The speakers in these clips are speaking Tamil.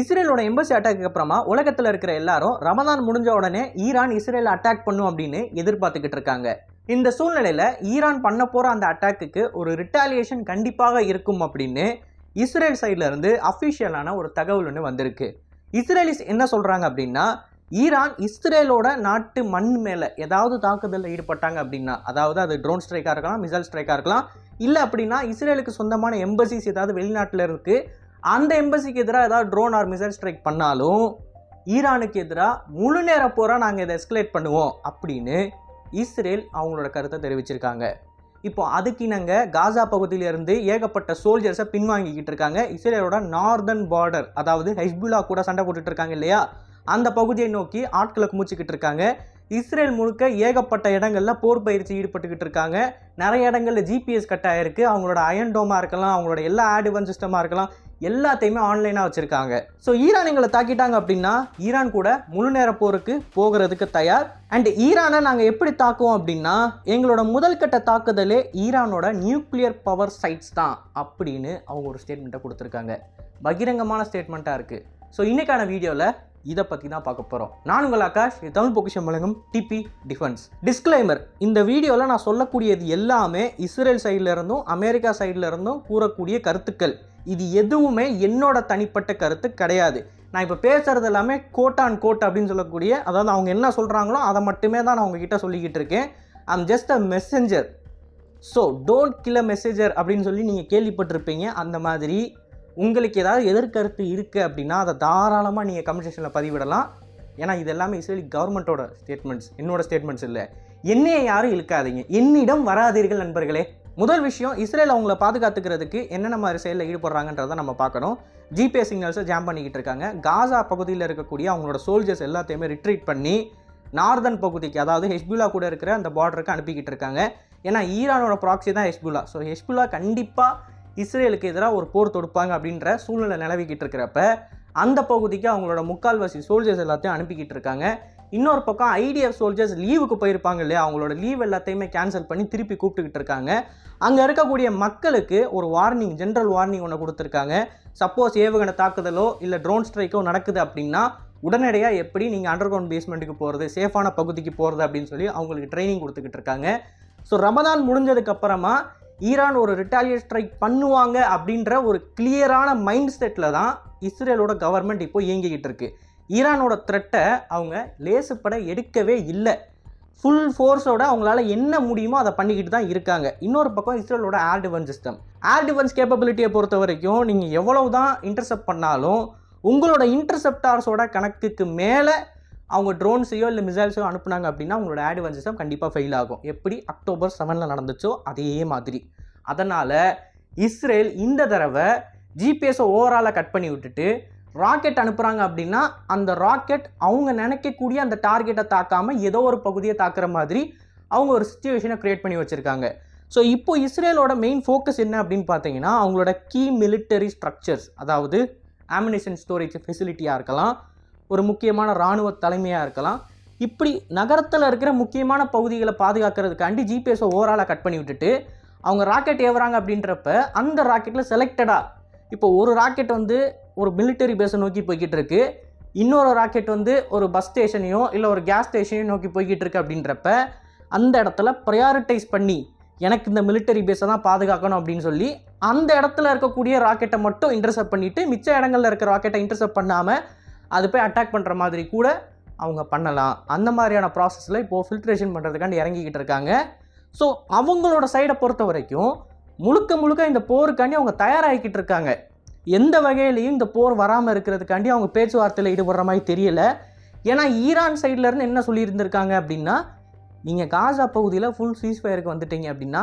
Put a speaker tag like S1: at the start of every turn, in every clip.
S1: இஸ்ரேலோட எம்பசி அட்டாக்கு அப்புறமா உலகத்தில் இருக்கிற எல்லாரும் ரமதான் முடிஞ்ச உடனே ஈரான் இஸ்ரேலை அட்டாக் பண்ணும் அப்படின்னு எதிர்பார்த்துக்கிட்டு இருக்காங்க. இந்த சூழ்நிலையில் ஈரான் பண்ண போகிற அந்த அட்டாக்குக்கு ஒரு ரிட்டாலியேஷன் கண்டிப்பாக இருக்கும் அப்படின்னு இஸ்ரேல் சைட்லேருந்து அஃபிஷியலான ஒரு தகவல் ஒன்று வந்திருக்கு. இஸ்ரேலிஸ் என்ன சொல்கிறாங்க அப்படின்னா ஈரான் இஸ்ரேலோட நாட்டு மண் மேலே ஏதாவது தாக்குதலில் ஈடுபட்டாங்க அப்படின்னா அதாவது அது ட்ரோன் ஸ்ட்ரைக்காக இருக்கலாம் மிசைல் ஸ்ட்ரைக்காக இருக்கலாம் இல்லை அப்படின்னா இஸ்ரேலுக்கு சொந்தமான எம்பசிஸ் ஏதாவது வெளிநாட்டில் இருக்குது அந்த எம்பசிக்கு எதிராக ஏதாவது ட்ரோன் ஆர் மிசைல் ஸ்ட்ரைக் பண்ணாலும் ஈரானுக்கு எதிராக முழு நேர போராக நாங்கள் இதை எஸ்கலேட் பண்ணுவோம் அப்படின்னு இஸ்ரேல் அவங்களோட கருத்தை தெரிவிச்சிருக்காங்க. இப்போ அதுக்கு இணங்க காசா பகுதியிலிருந்து ஏகப்பட்ட சோல்ஜர்ஸை பின்வாங்கிக்கிட்டு இருக்காங்க. இஸ்ரேலோட நார்தன் பார்டர் அதாவது ஹெஸ்புல்லா கூட சண்டை போட்டுட்டு இருக்காங்க இல்லையா? அந்த பகுதியை நோக்கி ஆட்களை குமிச்சிக்கிட்டு இருக்காங்க. இஸ்ரேல் முழுக்க ஏகப்பட்ட இடங்களில் போர் பயிற்சி ஈடுபட்டுக்கிட்டு இருக்காங்க. நிறைய இடங்களில் ஜிபிஎஸ் கட் ஆகிருக்கு அவங்களோட அயன்டோமாக இருக்கலாம் அவங்களோட எல்லா ஆடிவன் சிஸ்டமாக இருக்கலாம் எல்லாத்தையுமே ஆன்லைனாக வச்சுருக்காங்க. ஸோ ஈரான் எங்களை தாக்கிட்டாங்க அப்படின்னா ஈரான் கூட முழு நேர போருக்கு போகிறதுக்கு தயார். அண்ட் ஈரானை நாங்கள் எப்படி தாக்குவோம் அப்படின்னா எங்களோட முதல் கட்ட தாக்குதலே ஈரானோட நியூக்ளியர் பவர் சைட்ஸ் தான் அப்படின்னு அவங்க ஒரு ஸ்டேட்மெண்ட்டை கொடுத்துருக்காங்க. பகிரங்கமான ஸ்டேட்மெண்ட்டாக இருக்குது ஸோ இன்றைக்கான வீடியோவில் இதை பற்றி தான் பார்க்க போகிறோம் நான் உங்கள் ஆகாஷ் தமிழ் பொக்கிஷம் வழங்கும் டிபி டிஃபென்ஸ் டிஸ்க்ளைமர் இந்த வீடியோவில் நான் சொல்லக்கூடியது எல்லாமே இஸ்ரேல் சைடில் இருந்தும் அமெரிக்கா சைடில் இருந்தும் கூறக்கூடிய கருத்துக்கள். இது எதுவுமே என்னோட தனிப்பட்ட கருத்து கிடையாது. நான் இப்போ பேசுறது எல்லாமே கோட் ஆன் கோட் அப்படின்னு சொல்லக்கூடிய அதாவது அவங்க என்ன சொல்கிறாங்களோ அதை மட்டுமே தான் நான் உங்ககிட்ட சொல்லிக்கிட்டு இருக்கேன். I'm just a messenger so don't kill a messenger அப்படின்னு சொல்லி நீங்கள் கேள்விப்பட்டிருப்பீங்க. அந்த மாதிரி உங்களுக்கு ஏதாவது எதிர்கருத்து இருக்குது அப்படின்னா அதை தாராளமாக நீங்கள் கமெண்ட் செக்ஷனில் பதிவிடலாம். ஏன்னா இது எல்லாமே இஸ்ரேலி கவர்மெண்ட்டோட ஸ்டேட்மெண்ட்ஸ் என்னோட ஸ்டேட்மெண்ட்ஸ் இல்லை. என்னைய யாரும் இழுக்காதீங்க. என்னிடம் வராதீர்கள் நண்பர்களே. முதல் விஷயம் இஸ்ரேல் அவங்கள பாதுகாத்துக்கிறதுக்கு என்னென்ன மாதிரி செயலில் ஈடுபடுறாங்கன்றதை நம்ம பார்க்கணும். ஜிபே சிக்னல்ஸை ஜாம் பண்ணிக்கிட்டு இருக்காங்க. காசா பகுதியில் இருக்கக்கூடிய அவங்களோட சோல்ஜர்ஸ் எல்லாத்தையுமே ரிட்ரீட் பண்ணி நார்தன் பகுதிக்கு அதாவது ஹெஸ்புல்லா கூட இருக்கிற அந்த பார்டருக்கு அனுப்பிக்கிட்டு இருக்காங்க. ஏன்னா ஈரானோட ப்ராக்சி தான் ஹெஸ்புல்லா. ஸோ ஹெஸ்புல்லா கண்டிப்பாக இஸ்ரேலுக்கு எதிராக ஒரு போர் தொடுப்பாங்க அப்படின்ற சூழ்நிலை நிலவிக்கிட்டு இருக்கிறப்ப அந்த பகுதிக்கு அவங்களோட முக்கால்வாசி சோல்ஜர்ஸ் எல்லாத்தையும் அனுப்பிக்கிட்டு இருக்காங்க. இன்னொரு பக்கம் ஐடிஎஃப் சோல்ஜர்ஸ் லீவுக்கு போயிருப்பாங்க இல்லையா? அவங்களோட லீவ் எல்லாத்தையுமே கேன்சல் பண்ணி திருப்பி கூப்பிட்டுக்கிட்டு இருக்காங்க. அங்கே இருக்கக்கூடிய மக்களுக்கு ஒரு வார்னிங் ஜென்ரல் வார்னிங் ஒன்று கொடுத்துருக்காங்க. சப்போஸ் ஏவுகணை தாக்குதலோ இல்லை ட்ரோன் ஸ்ட்ரைக்கோ நடக்குது அப்படின்னா உடனடியாக எப்படி நீங்கள் அண்டர் கிரவுண்ட் பேஸ்மெண்ட்டுக்கு போகிறது சேஃபான பகுதிக்கு போகிறது அப்படின்னு சொல்லி அவங்களுக்கு ட்ரைனிங் கொடுத்துக்கிட்டு இருக்காங்க. ஸோ ரமதான் முடிஞ்சதுக்கப்புறமா ஈரான் ஒரு ரிட்டாலியட் ஸ்ட்ரைக் பண்ணுவாங்க அப்படின்ற ஒரு கிளியரான மைண்ட் செட்டில் தான் இஸ்ரேலோட கவர்மெண்ட் இப்போ இயங்கிக்கிட்டு இருக்கு. ஈரானோட த்ரெட்டை அவங்க லேசுப்பட எடுக்கவே இல்லை. ஃபுல் ஃபோர்ஸோட அவங்களால என்ன முடியுமோ அதை பண்ணிக்கிட்டு தான் இருக்காங்க. இன்னொரு பக்கம் இஸ்ரேலோட air defence system air defence கேப்பபிலிட்டியை பொறுத்த வரைக்கும் நீங்கள் எவ்வளவு தான் இன்டர்செப்ட் பண்ணாலும் உங்களோட இன்டர்செப்டார்ஸோட கணக்குக்கு மேலே அவங்க ட்ரோன்ஸையோ இல்லை மிசைல்ஸையோ அனுப்புனாங்க அப்படின்னா அவங்களோட ஏர் டிஃபென்ஸ் கண்டிப்பாக ஃபெயில் ஆகும். எப்படி அக்டோபர் செவனில் நடந்துச்சோ அதே மாதிரி. அதனால் இஸ்ரேல் இந்த தடவை ஜிபிஎஸை ஓவராலாக கட் பண்ணி விட்டுட்டு ராக்கெட் அனுப்புகிறாங்க அப்படின்னா அந்த ராக்கெட் அவங்க நினைக்கக்கூடிய அந்த டார்கெட்டை தாக்காமல் ஏதோ ஒரு பகுதியை தாக்குற மாதிரி அவங்க ஒரு சுச்சுவேஷனை க்ரியேட் பண்ணி வச்சுருக்காங்க. ஸோ இப்போ இஸ்ரேலோட மெயின் ஃபோக்கஸ் என்ன அப்படின்னு பார்த்தீங்கன்னா அவங்களோட கீ மிலிட்டரி ஸ்ட்ரக்சர்ஸ் அதாவது ஆமினேஷன் ஸ்டோரேஜ் ஃபெசிலிட்டியாக இருக்கலாம் ஒரு முக்கியமான இராணுவ தலைமையாக இருக்கலாம். இப்படி நகரத்தில் இருக்கிற முக்கியமான பகுதிகளை பாதுகாக்கிறதுக்காண்டி ஜிபிஎஸை ஓவராலாக கட் பண்ணி விட்டுட்டு அவங்க ராக்கெட் ஏவுறாங்க அப்படின்றப்ப அந்த ராக்கெட்டில் செலக்டடாக இப்போ ஒரு ராக்கெட் வந்து ஒரு மிலிட்டரி பேஸை நோக்கி போய்கிட்டு இருக்கு. இன்னொரு ராக்கெட் வந்து ஒரு பஸ் ஸ்டேஷனையோ இல்லை ஒரு கேஸ் ஸ்டேஷனையும் நோக்கி போய்கிட்டு இருக்கு அப்படின்றப்ப அந்த இடத்துல ப்ரையாரிட்டைஸ் பண்ணி எனக்கு இந்த மிலிட்டரி பேஸை தான் பாதுகாக்கணும் அப்படின்னு சொல்லி அந்த இடத்துல இருக்கக்கூடிய ராக்கெட்டை மட்டும் இன்டர்செப்ட் பண்ணிவிட்டு மிச்ச இடங்களில் இருக்கிற ராக்கெட்டை இன்டர்செப்ட் பண்ணாமல் அது போய் அட்டாக் பண்ணுற மாதிரி கூட அவங்க பண்ணலாம். அந்த மாதிரியான ப்ராசஸில் இப்போது ஃபில்ட்ரேஷன் பண்ணுறதுக்காண்டி இறங்கிக்கிட்டு இருக்காங்க. ஸோ அவங்களோட சைடை பொறுத்த வரைக்கும் முழுக்க முழுக்க இந்த போருக்காண்டி அவங்க தயாராகிக்கிட்டு இருக்காங்க. எந்த வகையிலையும் இந்த போர் வராமல் இருக்கிறதுக்காண்டி அவங்க பேச்சுவார்த்தையில் ஈடுபடுற மாதிரி தெரியல. ஏன்னா ஈரான் சைட்லேருந்து என்ன சொல்லியிருந்திருக்காங்க அப்படின்னா நீங்கள் காசா பகுதியில் ஃபுல் சீஸ்ஃபயருக்கு வந்துட்டீங்க அப்படின்னா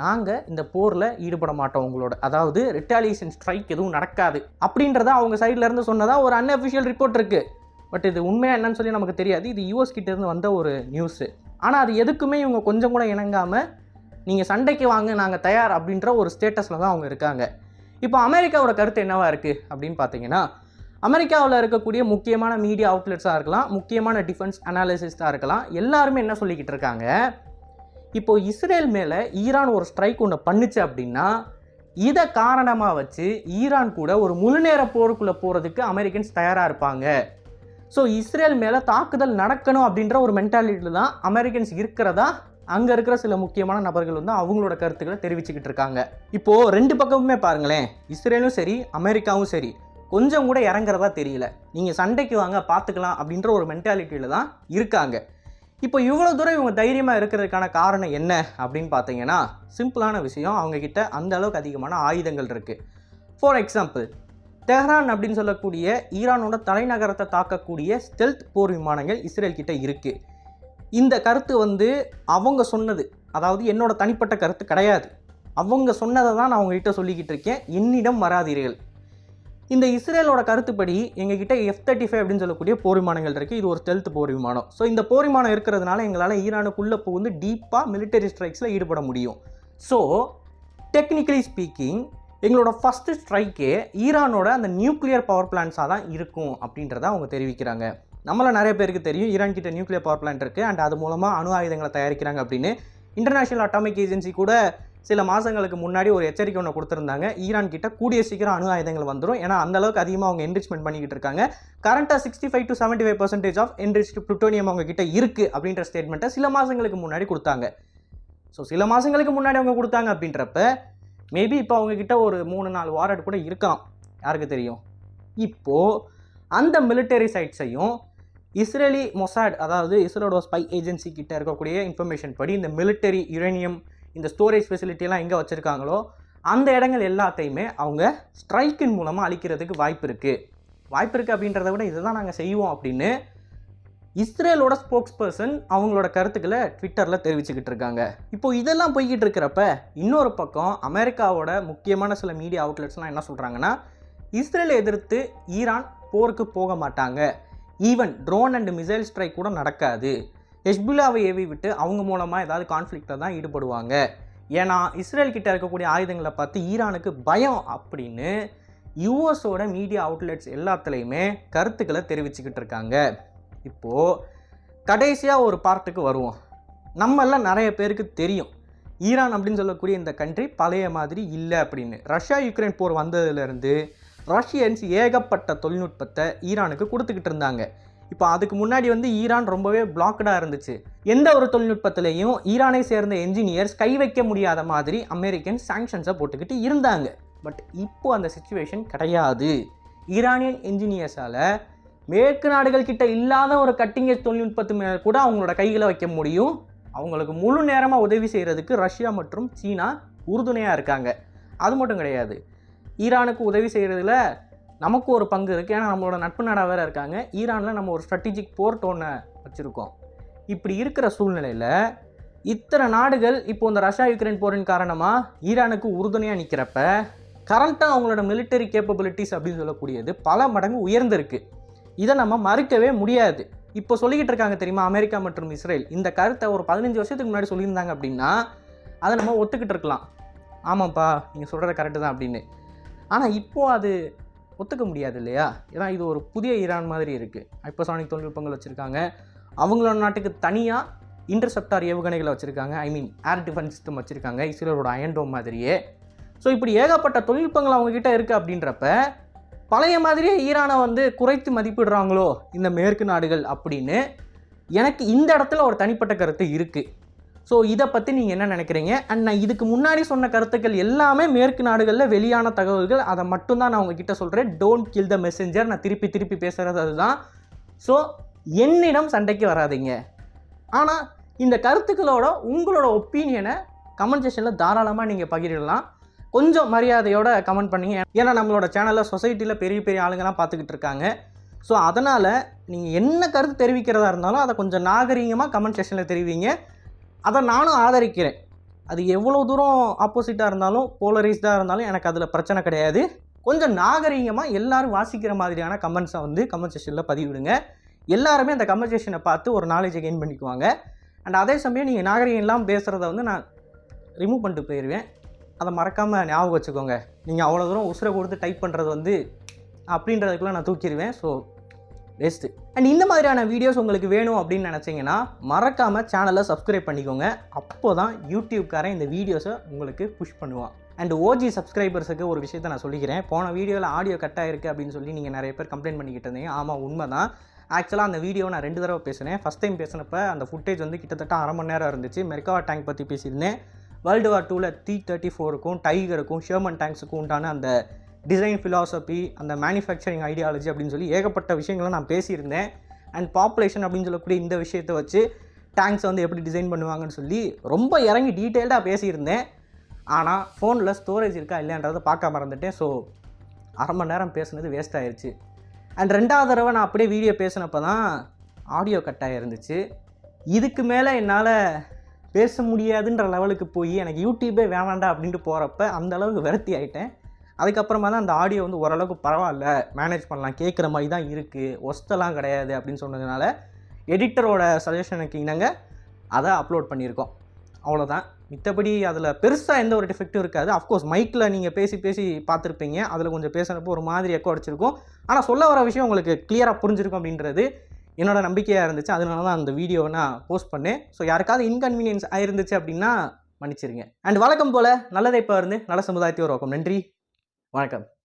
S1: நாங்கள் இந்த போரில் ஈடுபட மாட்டோம் உங்களோட. அதாவது ரிட்டாலியேஷன் ஸ்ட்ரைக் எதுவும் நடக்காது. அப்படின்றத அவங்க சைட்லேருந்து சொன்னதாக ஒரு அன்அஃபிஷியல் ரிப்போர்ட் இருக்குது பட் இது உண்மையாக என்னன்னு சொல்லி நமக்கு தெரியாது. இது யூஎஸ் கிட்டேருந்து வந்த ஒரு நியூஸு ஆனால் அது எதுக்குமே இவங்க கொஞ்சம் கூட இணங்காமல் நீங்கள் சண்டைக்கு வாங்க நாங்கள் தயார் அப்படின்ற ஒரு ஸ்டேட்டஸில் தான் அவங்க இருக்காங்க. இப்போ அமெரிக்காவோட கருத்து என்னவாக இருக்குது அப்படின்னு பார்த்தீங்கன்னா அமெரிக்காவில் இருக்கக்கூடிய முக்கியமான மீடியா அவுட்லெட்ஸாக இருக்கலாம் முக்கியமான டிஃபென்ஸ் அனாலிசிஸாக இருக்கலாம் எல்லாருமே என்ன சொல்லிக்கிட்டு இருக்காங்க இப்போ இஸ்ரேல் மேலே ஈரான் ஒரு ஸ்ட்ரைக் ஒன்று பண்ணுச்சு அப்படின்னா இதை காரணமாக வச்சு ஈரான் கூட ஒரு முழுநேர போருக்குள்ளே போகிறதுக்கு அமெரிக்கன்ஸ் தயாராக இருப்பாங்க. ஸோ இஸ்ரேல் மேலே தாக்குதல் நடக்கணும் அப்படின்ற ஒரு மென்டாலிட்டியில் தான் அமெரிக்கன்ஸ் இருக்கிறதா? அங்கே இருக்கிற சில முக்கியமான நபர்கள் வந்து அவங்களோட கருத்துக்களை தெரிவிச்சுக்கிட்டு இருக்காங்க. இப்போது ரெண்டு பக்கமுமே பாருங்களேன். இஸ்ரேலும் சரி அமெரிக்காவும் சரி கொஞ்சம் கூட இறங்குறதா தெரியல. நீங்கள் சண்டைக்கு வாங்க பார்த்துக்கலாம் அப்படின்ற ஒரு மென்டாலிட்டியில் தான் இருக்காங்க. இப்போ இவ்வளோ தூரம் இவங்க தைரியமாக இருக்கிறதுக்கான காரணம் என்ன அப்படின்னு பார்த்தீங்கன்னா சிம்பிளான விஷயம் அவங்கக்கிட்ட அந்த அளவுக்கு அதிகமான ஆயுதங்கள் இருக்குது ஃபார் எக்ஸாம்பிள் தெஹ்ரான் அப்படின்னு சொல்லக்கூடிய ஈரானோட தலைநகரத்தை தாக்கக்கூடிய ஸ்டெல்த் போர் விமானங்கள் இஸ்ரேல் கிட்ட இருக்குது இந்த கருத்து வந்து அவங்க சொன்னது அதாவது என்னோட தனிப்பட்ட கருத்து கிடையாது. அவங்க சொன்னதை தான் நான் அவங்ககிட்ட சொல்லிக்கிட்டு இருக்கேன். என்னிடம் வராதீர்கள். இந்த இஸ்ரேலோட கருத்துப்படி எங்ககிட்ட எஃப் தேர்ட்டி ஃபைவ் அப்படின்னு சொல்லக்கூடிய போர் விமானங்கள் இருக்குது இது ஒரு ஸ்டெல்த் போர் விமானம் ஸோ இந்த போர் விமானம் இருக்கிறதுனால எங்களால் ஈரானுக்குள்ளே புகுந்து டீப்பாக மிலிட்டரி ஸ்ட்ரைக்ஸில் ஈடுபட முடியும். ஸோ டெக்னிக்கலி ஸ்பீக்கிங் எங்களோட ஃபஸ்ட்டு ஸ்ட்ரைக்கே ஈரானோட அந்த நியூக்ளியர் பவர் பிளான்ஸாக தான் இருக்கும் அப்படின்றத அவங்க தெரிவிக்கிறாங்க. நம்மள நிறைய பேருக்கு தெரியும். ஈரான் கிட்ட நியூக்ளியர் பவர் பிளான்ட் இருக்குது அண்ட் அது மூலமாக அணு ஆயுதங்களை தயாரிக்கிறாங்க அப்படின்னு. இன்டர்நேஷனல் அட்டாமிக் ஏஜென்சி கூட சில மாதங்களுக்கு முன்னாடி ஒரு எச்சரிக்கை ஒன்று கொடுத்துருந்தாங்க. ஈரான் கிட்ட கூடிய சீக்கிரம் அணு ஆயுதங்கள் வந்துடும் ஏன்னா அந்த அளவுக்கு அதிகமாக அவங்க என்ரிச்மெண்ட் பண்ணிக்கிட்டு இருக்காங்க. கரண்ட்டாக sixty five to seventy five percentage of enriched plutonium அவங்க கிட்ட இருக்குது அப்படின்ற ஸ்டேட்மெண்ட்டை சில மாதங்களுக்கு முன்னாடி கொடுத்தாங்க. ஸோ சில மாதங்களுக்கு முன்னாடி அவங்க கொடுத்தாங்க அப்படின்றப்ப மேபி இப்போ அவங்கக்கிட்ட ஒரு மூணு நாலு வாரட் கூட இருக்கலாம். யாருக்கு தெரியும்? இப்போது அந்த மிலிட்டரி சைட்ஸையும் இஸ்ரேலி மொசாட் அதாவது இஸ்ரோட ஸ்பை ஏஜென்சி கிட்ட இருக்கக்கூடிய இன்ஃபர்மேஷன் படி இந்த மிலிட்டரி யுரேனியம் இந்த ஸ்டோரேஜ் ஃபெசிலிட்டியெல்லாம் எங்கே வச்சுருக்காங்களோ அந்த இடங்கள் எல்லாத்தையுமே அவங்க ஸ்ட்ரைக்கின் மூலமாக அழிக்கிறதுக்கு வாய்ப்பு இருக்குது வாய்ப்பு இருக்குது அப்படின்றத விட இதுதான் நாங்கள் செய்வோம் அப்படின்னு இஸ்ரேலோட ஸ்போக்ஸ் பர்சன் அவங்களோட கருத்துக்களை ட்விட்டரில் தெரிவிச்சுக்கிட்டு இருக்காங்க. இப்போ இதெல்லாம் போய்கிட்டு இருக்கிறப்ப இன்னொரு பக்கம் அமெரிக்காவோட முக்கியமான சில மீடியா அவுட்லெட்ஸ்லாம் என்ன சொல்கிறாங்கன்னா இஸ்ரேலை எதிர்த்து ஈரான் போருக்கு போக மாட்டாங்க. Even drone and missile strike கூட நடக்காது. ஹெஸ்புல்லாவை ஏவி விட்டு அவங்க மூலமாக ஏதாவது கான்ஃப்ளிக்டில் தான் ஈடுபடுவாங்க. ஏன்னா இஸ்ரேல் கிட்ட இருக்கக்கூடிய ஆயுதங்களை பார்த்து ஈரானுக்கு பயம் அப்படின்னு யூஎஸோட மீடியா அவுட்லெட்ஸ் எல்லாத்துலேயுமே கருத்துக்களை தெரிவிச்சுக்கிட்டு இருக்காங்க. இப்போது கடைசியாக ஒரு பார்ட்டுக்கு வருவோம். நம்மெல்லாம் நிறைய பேருக்கு தெரியும். ஈரான் அப்படின்னு சொல்லக்கூடிய இந்த கண்ட்ரி பழைய மாதிரி இல்லை அப்படின்னு. ரஷ்யா யுக்ரைன் போர் வந்ததுலேருந்து ரஷ்யன்ஸ் ஏகப்பட்ட தொழில்நுட்பத்தை ஈரானுக்கு கொடுத்துக்கிட்டு இருந்தாங்க. இப்போ அதுக்கு முன்னாடி வந்து ஈரான் ரொம்பவே பிளாக்டாக இருந்துச்சு. எந்த ஒரு தொழில்நுட்பத்திலையும் ஈரானை சேர்ந்த என்ஜினியர்ஸ் கை வைக்க முடியாத மாதிரி அமெரிக்கன் சாங்ஷன்ஸை போட்டுக்கிட்டு இருந்தாங்க. பட் இப்போ அந்த சுச்சுவேஷன் கிடையாது. ஈரானியன் என்ஜினியர்ஸால் மேற்கு நாடுகள் கிட்ட இல்லாத ஒரு கட்டிங் எஜ் தொழில்நுட்பத்து மேலே கூட அவங்களோட கைகளை வைக்க முடியும். அவங்களுக்கு முழு நேரமாக உதவி செய்கிறதுக்கு ரஷ்யா மற்றும் சீனா உறுதுணையாக இருக்காங்க. அது மட்டும் கிடையாது. ஈரானுக்கு உதவி செய்கிறதுல நமக்கு ஒரு பங்கு இருக்குது ஏன்னா நம்மளோட நட்பு நாடாக வேறு இருக்காங்க. ஈரானில் நம்ம ஒரு ஸ்ட்ராட்டஜிக் போர்ட் ஒன்று வச்சுருக்கோம். இப்படி இருக்கிற சூழ்நிலையில் இத்தனை நாடுகள் இப்போ இந்த ரஷ்யா யுக்ரைன் போரின் காரணமாக ஈரானுக்கு உறுதுணையாக நிற்கிறப்ப கரண்ட்டாக அவங்களோட மிலிட்டரி கேப்பபிலிட்டிஸ் அப்படின்னு சொல்லக்கூடியது பல மடங்கு உயர்ந்திருக்கு. இதை நம்ம மறுக்கவே முடியாது. இப்போ சொல்லிக்கிட்டு இருக்காங்க தெரியுமா அமெரிக்கா மற்றும் இஸ்ரேல்? இந்த கருத்தை ஒரு பதினஞ்சு வருஷத்துக்கு முன்னாடி சொல்லியிருந்தாங்க அப்படின்னா அதை நம்ம ஒத்துக்கிட்டு இருக்கலாம். ஆமாப்பா நீங்கள் சொல்கிறது கரெக்டு தான் அப்படின்னு. ஆனால் இப்போது அது ஒத்துக்க முடியாது இல்லையா ஏன்னா இது ஒரு புதிய ஈரான் மாதிரி இருக்குது ஹைப்பர்சானிக் தொழில்நுட்பங்கள் வச்சுருக்காங்க. அவங்களோட நாட்டுக்கு தனியாக இன்டர்செப்டார் ஏவுகணைகளை வச்சுருக்காங்க. ஐ மீன் ஏர் டிஃபென்ஸ் சிஸ்டம் வச்சுருக்காங்க. இஸ்ரேலோட அயன்டோம் மாதிரியே. ஸோ இப்படி ஏகப்பட்ட தொழில்நுட்பங்கள் அவங்கக்கிட்ட இருக்குது அப்படின்றப்ப பழைய மாதிரியே ஈரானை வந்து குறைத்து மதிப்பிடுறாங்களோ இந்த மேற்கு நாடுகள் அப்படின்னு எனக்கு இந்த இடத்துல ஒரு தனிப்பட்ட கருத்து இருக்குது ஸோ இதை பற்றி நீங்கள் என்ன நினைக்கிறீங்க? அண்ட் நான் இதுக்கு முன்னாடி சொன்ன கருத்துக்கள் எல்லாமே மேற்கு நாடுகளில் வெளியான தகவல்கள். அதை மட்டும்தான் நான் உங்ககிட்ட சொல்கிறேன் டோன்ட் கில் த மெசஞ்சர் நான் திருப்பி திருப்பி பேசுகிறது அதுதான். ஸோ என்னிடம் சண்டைக்கு வராதீங்க. ஆனால் இந்த கருத்துக்களோட உங்களோட ஒப்பீனியனை கமெண்ட் செஷனில் தாராளமாக நீங்கள் பகிரிடலாம் கொஞ்சம் மரியாதையோட கமெண்ட் பண்ணுங்க. ஏன்னா நம்மளோட சேனலில் சொசைட்டியில் பெரிய பெரிய ஆளுங்கெல்லாம் பார்த்துக்கிட்டு இருக்காங்க. ஸோ அதனால் நீங்கள் என்ன கருத்து தெரிவிக்கிறதா இருந்தாலும் அதை கொஞ்சம் நாகரீகமாக கமெண்ட் செஷனில் தெரிவிங்க. அதை நானும் ஆதரிக்கிறேன். அது எவ்வளோ தூரம் ஆப்போசிட்டாக இருந்தாலும் போலரைஸ்டாக இருந்தாலும் எனக்கு அதில் பிரச்சனை கிடையாது. கொஞ்சம் நாகரீகமாக எல்லாரும் வாசிக்கிற மாதிரியான கமெண்ட்ஸை வந்து கமெண்ட் செஷனில் பதிவிடுங்க. எல்லாருமே அந்த கமெண்ட் செஷனை பார்த்து ஒரு நாலேஜை கெயின் பண்ணிக்குவாங்க. அண்ட் அதே சமயம் நீங்கள் நாகரீகம் இல்லாமல் பேசுகிறத வந்து நான் ரிமூவ் பண்ணிட்டு போயிடுவேன் அதை மறக்காமல் ஞாபகம் வச்சுக்கோங்க. நீங்கள் அவ்வளோ தூரம் உசுரை கொடுத்து டைப் பண்ணுறது வந்து அப்படின்றதுக்குலாம் நான் தூக்கிடுவேன். ஸோ வேஸ்ட்டு அண்ட் இந்த மாதிரியான வீடியோஸ் உங்களுக்கு வேணும் அப்படின்னு நினச்சிங்கன்னா மறக்காமல் சேனலை சப்ஸ்கிரைப் பண்ணிக்கோங்க. அப்போ தான் யூடியூப்காரன் இந்த வீடியோஸை உங்களுக்கு புஷ் பண்ணுவான். அண்ட் ஓஜி சப்ஸ்கிரைபர்ஸுக்கு ஒரு விஷயத்தை நான் சொல்லிக்கிறேன். போன வீடியோவில் ஆடியோ கட் ஆயிருக்கு அப்படின்னு சொல்லி நீங்கள் நிறைய பேர் கம்ப்ளைண்ட் பண்ணிக்கிட்டு இருந்தீங்க. ஆமாம் உண்மை தான் ஆக்சுவலாக அந்த வீடியோ நான் ரெண்டு தடவை பேசினேன். ஃபஸ்ட் டைம் பேசினப்ப அந்த ஃபுட்டேஜ் வந்து கிட்டத்தட்ட அரை மணி நேரம் இருந்துச்சு. மெர்காவா டேங்க் பற்றி பேசியிருந்தேன். வேர்ல்டு வார் டூவில் டி தேர்ட்டி ஃபோருக்கும் டைகருக்கும் ஷேர்மன் டேங்க்ஸுக்கும் உண்டான அந்த டிசைன் ஃபிலாசபி அந்த மேனுஃபேக்சரிங் ஐடியாலஜி அப்படின்னு சொல்லி ஏகப்பட்ட விஷயங்களை நான் பேசியிருந்தேன். அண்ட் பாப்புலேஷன் அப்படின்னு சொல்லக்கூடிய இந்த விஷயத்தை வச்சு டேங்க்ஸ் வந்து எப்படி டிசைன் பண்ணுவாங்கன்னு சொல்லி ரொம்ப இறங்கி டீட்டெயில்டாக பேசியிருந்தேன். ஆனால் ஃபோனில் ஸ்டோரேஜ் இருக்கா இல்லைன்றதை பார்க்க மறந்துட்டேன். ஸோ அரை மணி நேரம் பேசுனது வேஸ்ட் ஆயிடுச்சு அண்ட் ரெண்டாவது தடவை நான் அப்படியே வீடியோ பேசினப்போ தான் ஆடியோ கட் ஆகிருந்துச்சு இதுக்கு மேலே என்னால் பேச முடியாதுன்ற லெவலுக்கு போய் எனக்கு யூடியூபே வேணாண்டா அப்படின்ட்டு போகிறப்ப அந்த அளவுக்கு விரக்தி ஆகிட்டேன் அதுக்கப்புறமா தான் அந்த ஆடியோ வந்து ஓரளவுக்கு பரவாயில்ல. மேனேஜ் பண்ணலாம். கேட்குற மாதிரி தான் இருக்குது ஒஸ்தெல்லாம் கிடையாது அப்படின்னு சொன்னதுனால எடிட்டரோட சஜஷனுக்கு இணங்க அதை அப்லோட் பண்ணியிருக்கோம். அவ்வளோதான் மித்தபடி அதில் பெருசாக எந்த ஒரு டிஃபெக்ட்டும் இருக்காது. அஃப்கோர்ஸ் மைக்கில் நீங்கள் பேசி பேசி பார்த்துருப்பீங்க. அதில் கொஞ்சம் பேசுகிறப்போ ஒரு மாதிரி எக்கோ அடிச்சிருக்கும். ஆனால் சொல்ல வர விஷயம் உங்களுக்கு கிளியராக புரிஞ்சிருக்கும் அப்படின்றது என்னோடய நம்பிக்கையாக இருந்துச்சு. அதனால தான் அந்த வீடியோவை நான் போஸ்ட் பண்ணேன். ஸோ யாருக்காவது இன்கன்வீனியன்ஸ் ஆயிருந்துச்சு அப்படின்னா மன்னிச்சிருங்க. அண்ட் வழக்கம் போல் நல்லதை இப்போ இருந்து நல்ல சமுதாயத்தை உருவாக்கும். நன்றி. வணக்கம்